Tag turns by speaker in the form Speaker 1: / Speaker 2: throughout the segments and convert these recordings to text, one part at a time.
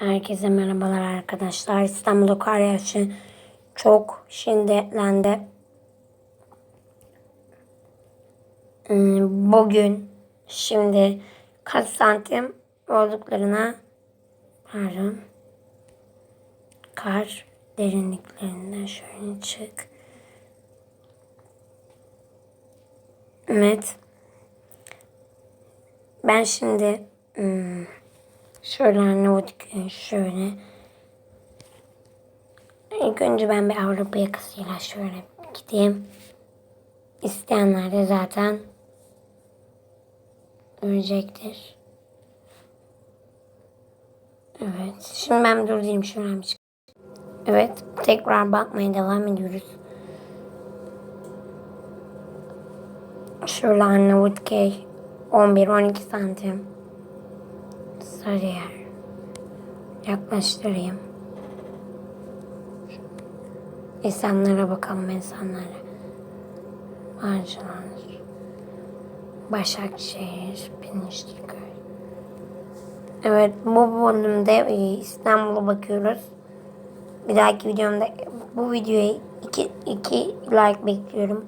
Speaker 1: Herkese merhabalar arkadaşlar. İstanbul'da kar yağışı çok şiddetlendi. Hmm, Bugün şimdi kaç santim olduklarına pardon kar derinliklerinden şöyle çık. Evet. Ben şimdi hmm, şöyle Arnavutköy şöyle İlk önce ben bir Avrupa yakasıyla şöyle gideyim. İsteyenler de zaten görecektir. Evet. Şimdi ben durdurayım şuradan bir Evet. Tekrar bakmaya devam ediyoruz. Şöyle Arnavutköy 11-12 santim. Sarıyer. Yaklaştırayım. İnsanlara bakalım insanlara. Bağcılar. Başakşehir. Penişteköy. Evet bu bölümde e, İstanbul'a bakıyoruz. Bir dahaki videomda bu videoya iki, iki like bekliyorum.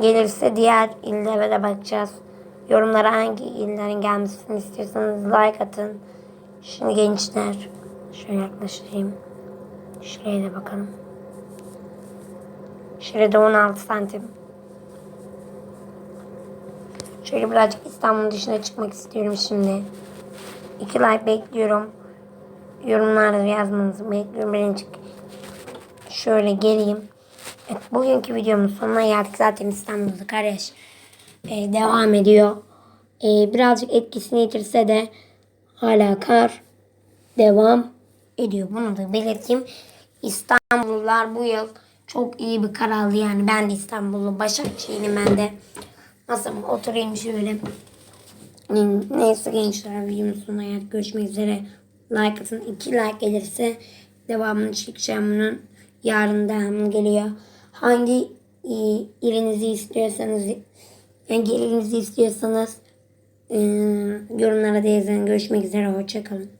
Speaker 1: Gelirse diğer illere de bakacağız. Yorumlara hangi illerin gelmesini istiyorsanız like atın. Şimdi gençler şöyle yaklaşayım. Şuraya da bakalım. Şurada 16 santim. Şöyle birazcık İstanbul'un dışına çıkmak istiyorum şimdi. İki like bekliyorum. Yorumlarda yazmanızı bekliyorum. Birinci şöyle geleyim. Evet, bugünkü videomun sonuna geldik. Zaten İstanbul'da kar yağışı, e, devam ediyor. E, birazcık etkisini yitirse de hala kar devam ediyor. Bunu da belirteyim. İstanbullular bu yıl çok iyi bir kar aldı. Yani ben de İstanbullu Başakşehir'im ben de. Nasıl oturayım şöyle. Neyse gençler videomun sonuna geldik. Görüşmek üzere. Like atın. 2 like gelirse devamını çekeceğim bunun. Yarın devamı geliyor. Hangi e, ilinizi istiyorsanız hangi ilinizi istiyorsanız e, yorumlara da yazın. Görüşmek üzere. Hoşçakalın.